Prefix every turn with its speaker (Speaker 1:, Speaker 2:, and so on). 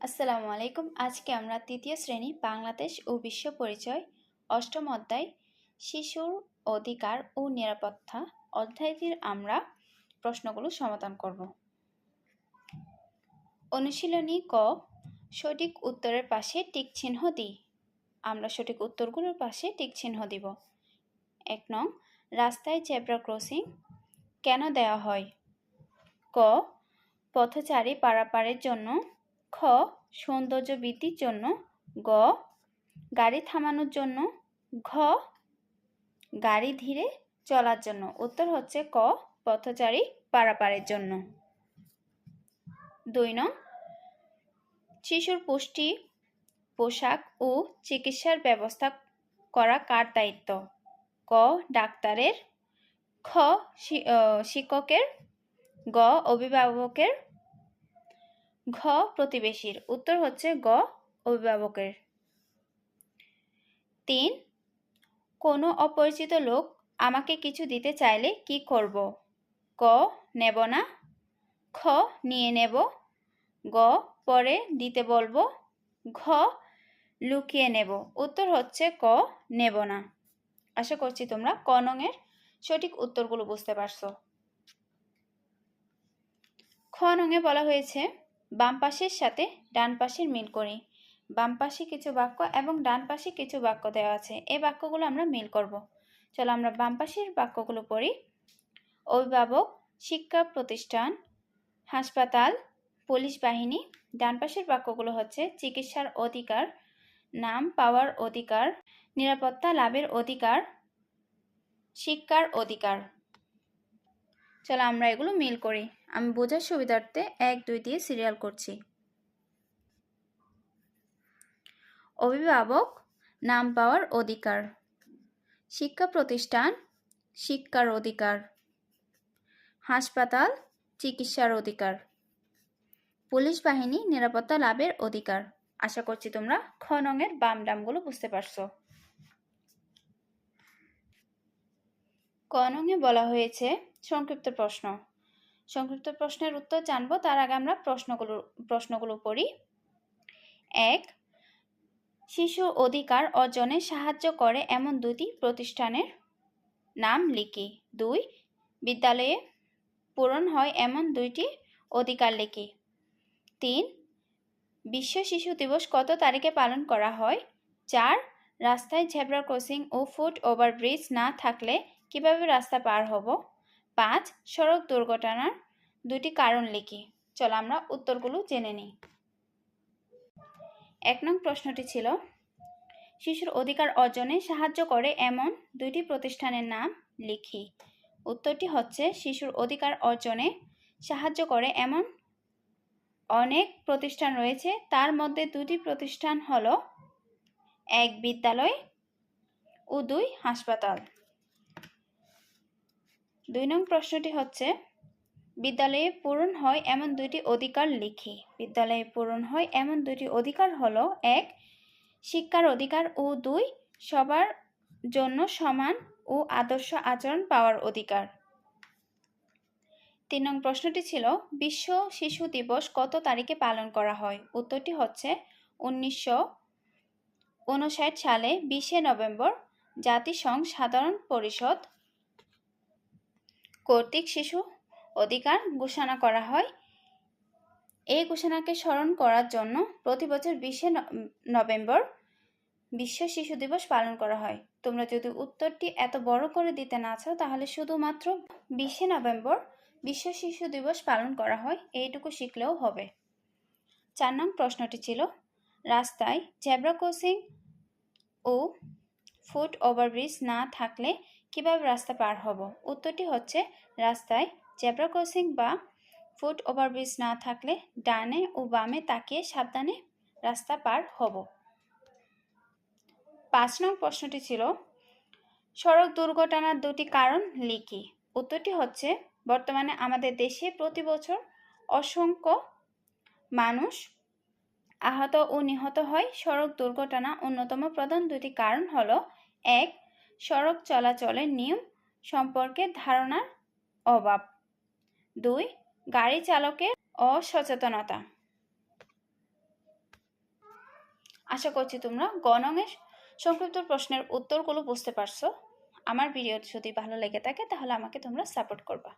Speaker 1: আসসালামু আলাইকুম। আজকে আমরা তৃতীয় শ্রেণি, বাংলাদেশ ও বিশ্ব পরিচয়, অষ্টম অধ্যায়, শিশুর অধিকার ও নিরাপত্তা অধ্যায়টির আমরা প্রশ্নগুলো সমাধান করব। অনুশীলনী ক, সঠিক উত্তরের পাশে টিক চিহ্ন দিই আমরা সঠিক উত্তরগুলোর পাশে টিক চিহ্ন দিব। এক নং, রাস্তায় জেব্রা ক্রসিং কেন দেওয়া হয়? ক, পথচারী পারাপারের জন্য খ সৌন্দর্য বৃদ্ধির জন্য, গ, গাড়ি থামানোর জন্য, ঘ, গাড়ি ধীরে চলার জন্য। উত্তর হচ্ছে ক, পথচারী পারাপারের জন্য। দুই নং, শিশুর পুষ্টি, পোশাক ও চিকিৎসার ব্যবস্থা করা কার দায়িত্ব? ক, ডাক্তারের, খ শিক্ষকের, গ, অভিভাবকের ঘ প্রতিবেশীর, উত্তর হচ্ছে গ অভিভাবকের। তিন, কোনো অপরিচিত লোক আমাকে কিছু দিতে চাইলে কি করব? ক, নেব না। খ, নিয়ে নেব। গ, পরে দিতে বলব। ঘ, লুকিয়ে নেব। উত্তর হচ্ছে ক, নেব না। আশা করছি তোমরা ক নংয়ের সঠিক উত্তরগুলো বুঝতে পারছ। খ নঙে বলা হয়েছে বাম পাশের সাথে ডান পাশের মিল করি। বাম পাশে কিছু বাক্য এবং ডান পাশে কিছু বাক্য দেওয়া আছে। এই বাক্যগুলো আমরা মিল করব। চলো আমরা বাম পাশের বাক্যগুলো পড়ি। অভিভাবক, শিক্ষা প্রতিষ্ঠান, হাসপাতাল, পুলিশ বাহিনী। ডান পাশের বাক্যগুলো হচ্ছে চিকিৎসার অধিকার, নাম, পাওয়ার অধিকার, নিরাপত্তা লাভের অধিকার, শিক্ষার অধিকার। চলো আমরা এগুলো মিল করি। আমি বোঝার সুবিধার্থে এক, দুই দিয়ে সিরিয়াল করছি। অভিভাবক, নাম পাওয়ার অধিকার। শিক্ষা প্রতিষ্ঠান, শিক্ষার অধিকার। হাসপাতাল, চিকিৎসার অধিকার। পুলিশ বাহিনী নিরাপত্তা লাভের অধিকার। আশা করছি তোমরা খ নঙের বাম ডামগুলো বুঝতে পারছ। ক নঙে বলা হয়েছে, সংক্ষিপ্ত প্রশ্ন। সংক্ষিপ্ত প্রশ্নের উত্তর জানব। তার আগে আমরা প্রশ্নগুলো প্রশ্নগুলো পড়ি। এক, শিশু অধিকার অর্জনে সাহায্য করে এমন দুটি প্রতিষ্ঠানের নাম লিখি। দুই, বিদ্যালয়ে পূরণ হয় এমন দুইটি অধিকার লিখি। তিন, বিশ্ব শিশু দিবস কত তারিখে পালন করা হয়? চার, রাস্তায় ঝেব্রা ক্রসিং ও ফুট ওভারব্রিজ না থাকলে কীভাবে রাস্তা পার হব? পাঁচ, সড়ক দুর্ঘটনার দুটি কারণ লিখি। চলো আমরা উত্তরগুলো জেনে নিই। এক নং প্রশ্নটি ছিল, শিশুর অধিকার অর্জনে সাহায্য করে এমন দুইটি প্রতিষ্ঠানের নাম লিখি। উত্তরটি হচ্ছে, শিশুর অধিকার অর্জনে সাহায্য করে এমন অনেক প্রতিষ্ঠান রয়েছে, তার মধ্যে দুটি প্রতিষ্ঠান হল এক বিদ্যালয় ও দুই হাসপাতাল। দুই নং প্রশ্নটি হচ্ছে, বিদ্যালয়ে পূরণ হয় এমন দুইটি অধিকার লিখি। বিদ্যালয়ে পূরণ হয় এমন দুইটি অধিকার হলো, এক, শিক্ষার অধিকার ও দুই, সবার জন্য সমান ও আদর্শ আচরণ পাওয়ার অধিকার। তিন নং প্রশ্নটি ছিল, বিশ্ব শিশু দিবস কত তারিখে পালন করা হয়? উত্তরটি হচ্ছে, উনিশশো উনষাট সালে বিশে নভেম্বর জাতিসংঘ সাধারণ পরিষদ কর্তৃক শিশু অধিকার ঘোষণা করা হয়। এই ঘোষণাকে স্মরণ করার জন্য প্রতি বছর বিশে নভেম্বর বিশ্ব শিশু দিবস পালন করা হয়। তোমরা যদি উত্তরটি এত বড় করে দিতে না চাও, তাহলে শুধুমাত্র বিশে নভেম্বর বিশ্ব শিশু দিবস পালন করা হয়, এইটুকু শিখলেও হবে। চার নং প্রশ্নটি ছিল, রাস্তায় জেব্রা ক্রসিং ও ফুট ওভারব্রিজ না থাকলে কীভাবে রাস্তা পার হব? উত্তরটি হচ্ছে, রাস্তায় জেব্রা ক্রসিং বা ফুট ওভারব্রিজ না থাকলে ডানে ও বামে তাকিয়ে সাবধানে রাস্তা পার হব। পাঁচ নং প্রশ্নটি ছিল, সড়ক দুর্ঘটনার দুটি কারণ লিখি উত্তরটি হচ্ছে, বর্তমানে আমাদের দেশে প্রতি বছর অসংখ্য মানুষ আহত ও নিহত হয়। সড়ক দুর্ঘটনা অন্যতম প্রধান দুটি কারণ হলো, এক সড়ক চলাচলের নিয়ম সম্পর্কে ধারণার অভাব। দুই, গাড়ি চালকের অসচেতনতা। আশা করছি তোমরা গণঙের সংক্ষিপ্ত প্রশ্নের উত্তরগুলো বুঝতে পারছ। আমার ভিডিও যদি ভালো লেগে থাকে, তাহলে আমাকে তোমরা সাপোর্ট করবা।